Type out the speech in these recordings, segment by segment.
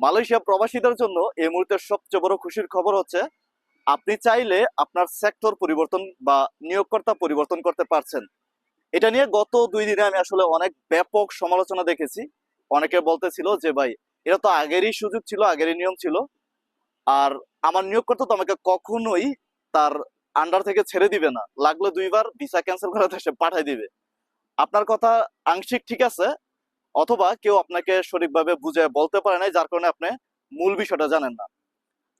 Malaysia প্রবাসীদের জন্য এই মুহূর্তে সবচেয়ে বড় খুশির খবর হচ্ছে, আপনি চাইলে আপনার সেক্টর পরিবর্তন বা নিয়োগকর্তা পরিবর্তন করতে পারছেন। এটা নিয়ে গত দুই দিনে আমি আসলে অনেক ব্যাপক সমালোচনা দেখেছি। অনেকে বলতেছিল যে, ভাই, এটা তো আগেরই সুযোগ ছিল, আগেরই নিয়ম ছিল। আর আমার নিয়োগকর্তা তো আমাকে কখনোই তার আন্ডার থেকে ছেড়ে দিবে না। লাগলে দুইবার ভিসা ক্যান্সেল করাতে সে পাঠাই দিবে। আপনার কথা আংশিক ঠিক আছে অথবা কেউ আপনাকে সঠিকভাবে বুঝে বলতে পারে নাই, যার কারণে আপনি মূল বিষয়টা জানেন না।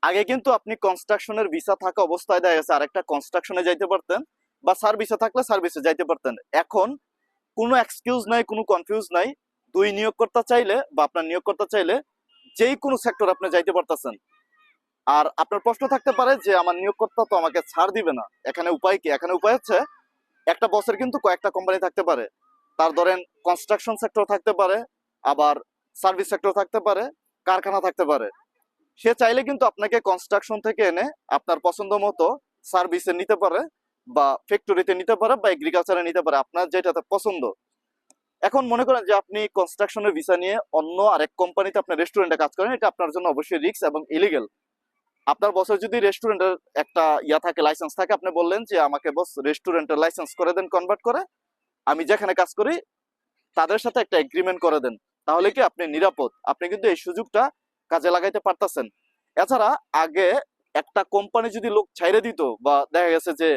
আগে কিন্তু আপনি কনস্ট্রাকশনের ভিসা থাকা অবস্থায় দেখা গেছে আরেকটা কনস্ট্রাকশনে যাইতে পারতেন বা সার্ভিসে থাকলে সার্ভিসে যাইতে পারতেন। এখন কোনো এক্সকিউজ নাই, কোনো কনফিউজ নাই। দুই নিয়োগকর্তা চাইলে বা আপনার নিয়োগকর্তা চাইলে যেই কোনো সেক্টর আপনি যাইতে পারতেছেন। আর আপনার প্রশ্ন থাকতে পারে যে, আমার নিয়োগকর্তা তো আমাকে ছাড় দিবে না। এখানে উপায় কি? এখানে উপায় হচ্ছে একটা বসের কিন্তু কয়েকটা কোম্পানি থাকতে পারে। তার ধরেন কনস্ট্রাকশন সেক্টর থাকতে পারে, আবার সার্ভিস সেক্টর থাকতে পারে, কারখানা থাকতে পারে। সে চাইলে কিন্তু আপনাকে কনস্ট্রাকশন থেকে এনে আপনার পছন্দ মতো সার্ভিসে নিতে পারে, বা ফ্যাক্টরিতে নিতে পারে, বা এগ্রিকালচারে নিতে পারে, আপনার যেটাতে পছন্দ। এখন মনে করেন যে আপনি কনস্ট্রাকশনের ভিসা নিয়ে অন্য আরেক কোম্পানিতে আপনার রেস্টুরেন্টে কাজ করেন, এটা আপনার জন্য অবশ্যই রিস্ক এবং ইলিগেল আপনার বসের যদি রেস্টুরেন্টের একটা ইয়া থাকে লাইসেন্স থাকে, আপনি বললেন যে আমাকে বস রেস্টুরেন্টের লাইসেন্স করে দেন কনভার্ট করে। আমি যেখানে কাজ করি, তাদের সাথে একটা এগ্রিমেন্ট করে দেন। তাহলে কি আপনি নিরাপদ? আপনি কিন্তু এই সুযোগটা কাজে লাগাইতে পারতেছেন। এছাড়া আগে একটা কোম্পানি যদি লোক ছাইরে দিত বা দেখা গেছে যে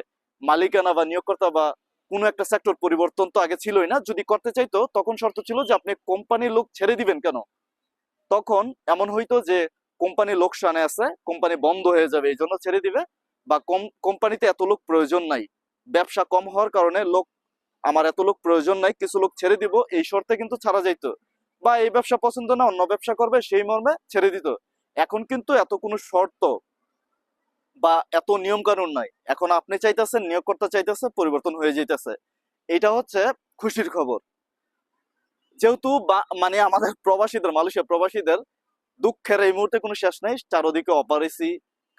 মালিকানা বা নিয়োগকর্তা বা কোনো একটা সেক্টর পরিবর্তন তো আগে ছিলই না, যদি করতে চাইতো, তখন শর্ত ছিল যে আপনি কোম্পানির লোক ছেড়ে দিবেন কেন? তখন এমন হইতো যে কোম্পানি লোকসানে আছে কোম্পানি বন্ধ হয়ে যাবে, এই জন্য ছেড়ে দিবে, বা কম কোম্পানিতে এত লোক প্রয়োজন নাই। ব্যবসা কম হওয়ার কারণে লোক আমার এত লোক প্রয়োজন নাই, কিছু লোক ছেড়ে দিব, এই শর্তে কিন্তু ছাড়া যাইতো। বা এই ব্যবসা পছন্দ না, অন্য ব্যবসা করবে, সেই মর্মে ছেড়ে দিত। এখন কিন্তু এত কোনো শর্ত বা এত নিয়ম কানুন নাই। এখন আপনি চাইতেছেন, নিয়োগকর্তা চাইতেছে, পরিবর্তন হয়ে যাইতেছে। এটা হচ্ছে খুশির খবর। যেহেতু মানে আমাদের প্রবাসীদের মালয়েশিয়া প্রবাসীদের, দুঃখের এই মুহূর্তে কোনো শেষ নেই। চারোদিকে অপারেসি,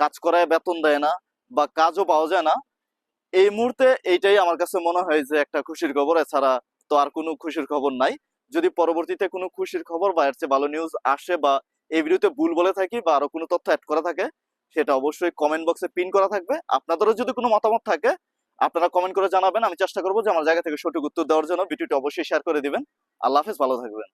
কাজ করায় বেতন দেয় না বা কাজও পাওয়া যায় না। এই মুহূর্তে এইটাই আমার কাছে মনে হয় যে একটা খুশির খবর, এছাড়া তো আর কোনো খুশির খবর নাই। যদি পরবর্তীতে কোনো খুশির খবর বা এর চেয়ে ভালো নিউজ আসে বা এই ভিডিওতে ভুল বলে থাকি বা আরও কোনো তথ্য অ্যাড করা থাকে, সেটা অবশ্যই কমেন্ট বক্সে পিন করা থাকবে। আপনাদেরও যদি কোনো মতামত থাকে, আপনারা কমেন্ট করে জানাবেন। আমি চেষ্টা করব যে আমার জায়গা থেকে সঠিক উত্তর দেওয়ার জন্য। ভিডিওটি অবশ্যই শেয়ার করে দিবেন। আল্লাহ হাফেজ, ভালো থাকবেন।